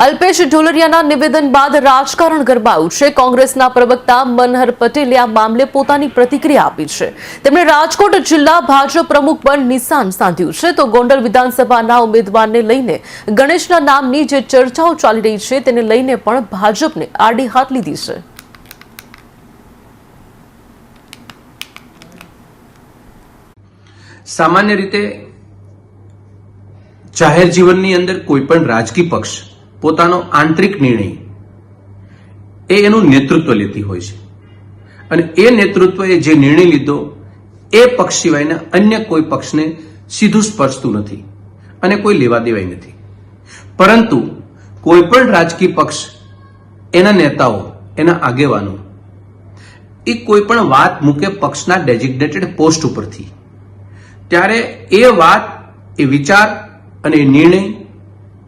અલ્પેશ ઢોલરિયાના નિવેદન બાદ રાજકારણ ગરબાયું છે. કોંગ્રેસના પ્રવક્તા મનહર પટેલે આ મામલે પોતાની પ્રતિક્રિયા આપી છે. તેમણે રાજકોટ જિલ્લા ભાજપ પ્રમુખ પર નિશાન સાધ્યું છે. તો ગોંડલ વિધાનસભાના ઉમેદવારને લઈને ગણેશના નામની જે ચર્ચાઓ ચાલી રહી છે, તેને લઈને પણ ભાજપને આડી હાથ લીધી છે. સામાન્ય રીતે જાહેર જીવનની અંદર કોઈ પણ રાજકીય પક્ષ પોતાનો આંતરિક નિર્ણય. એ એનું નેતૃત્વ લેતી હોય છે. અને એ નેતૃત્વએ જે નિર્ણય લીધો, એ પક્ષ સિવાયના અન્ય કોઈ પક્ષને સીધું સ્પર્શતું નથી અને કોઈ લેવા દેવાય નથી. પરંતુ કોઈ પણ રાજકીય પક્ષ, એના નેતાઓ, એના આગેવાનો, એ કોઈ પણ વાત મૂકે પક્ષના ડેઝિગ્નેટેડ પોસ્ટ ઉપરથી. ત્યારે એ વાત, એ વિચાર અને નિર્ણય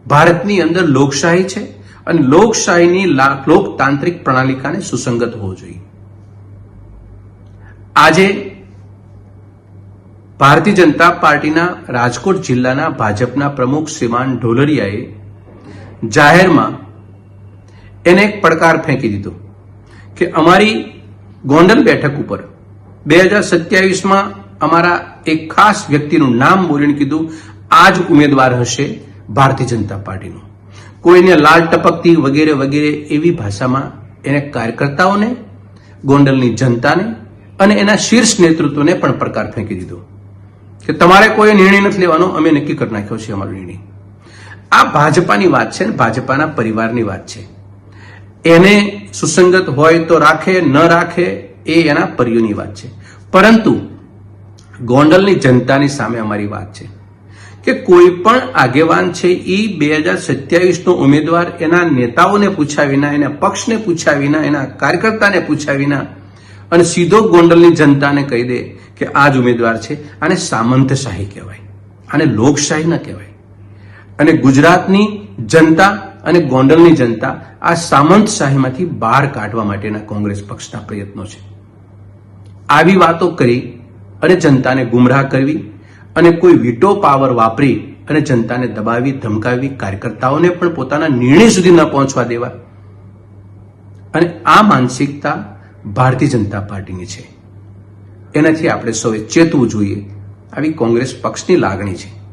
ભારતની અંદર લોકશાહી છે અને લોકશાહીની લોકતાંત્રિક પ્રણાલિકાને સુસંગત હોવો જોઈએ. આજે ભારતીય જનતા પાર્ટીના રાજકોટ જિલ્લાના ભાજપના પ્રમુખ શ્રીમાન ઢોલરિયાએ જાહેરમાં એને એક પડકાર ફેંકી દીધો કે અમારી ગોંડલ બેઠક ઉપર બે હજાર સત્યાવીસમાં અમારા એક ખાસ વ્યક્તિનું નામ બોલીને કીધું આ જ ઉમેદવાર હશે ભારતીય જનતા પાર્ટીનું. કોઈને લાલ ટપકતી વગેરે વગેરે એવી ભાષામાં એને કાર્યકર્તાઓને, ગોંડલની જનતાને અને એના શીર્ષ નેતૃત્વને પણ પડકાર ફેંકી દીધો. કે તમારે કોઈ નિર્ણય નથી લેવાનો, અમે નક્કી કરી નાખ્યો છે અમારો નિર્ણય. આ ભાજપાની વાત છે ને, ભાજપાના પરિવારની વાત છે. એને સુસંગત હોય તો રાખે, ન રાખે એ એના પરિયોની વાત છે. પરંતુ ગોંડલની જનતાની સામે અમારી વાત છે. કે કોઈ પણ આગેવાન છે એ બે હજાર સત્યાવીસનો ઉમેદવાર એના નેતાઓને પૂછ્યા વિના, એના પક્ષને પૂછ્યા વિના, એના કાર્યકર્તાને પૂછ્યા વિના અને સીધો ગોંડલની જનતાને કહી દે કે આ જ ઉમેદવાર છે. આને સામંતશાહી કહેવાય. આને લોકશાહી ન કહેવાય. અને ગુજરાતની જનતા અને ગોંડલની જનતા આ સામંતશાહીમાંથી બહાર કાઢવા માટેના કોંગ્રેસ પક્ષના પ્રયત્નો છે. આવી વાતો કરી અને જનતાને ગુમરાહ કરવી અને કોઈ વીટો પાવર વાપરી અને જનતાને દબાવી, ધમકાવી, કાર્યકર્તાઓને પણ પોતાના નિર્ણય સુધી ન પહોંચવા દેવા. અને આ માનસિકતા ભારતીય જનતા પાર્ટીની છે. એનાથી આપણે સૌએ ચેતવું જોઈએ. આવી કોંગ્રેસ પક્ષની લાગણી છે.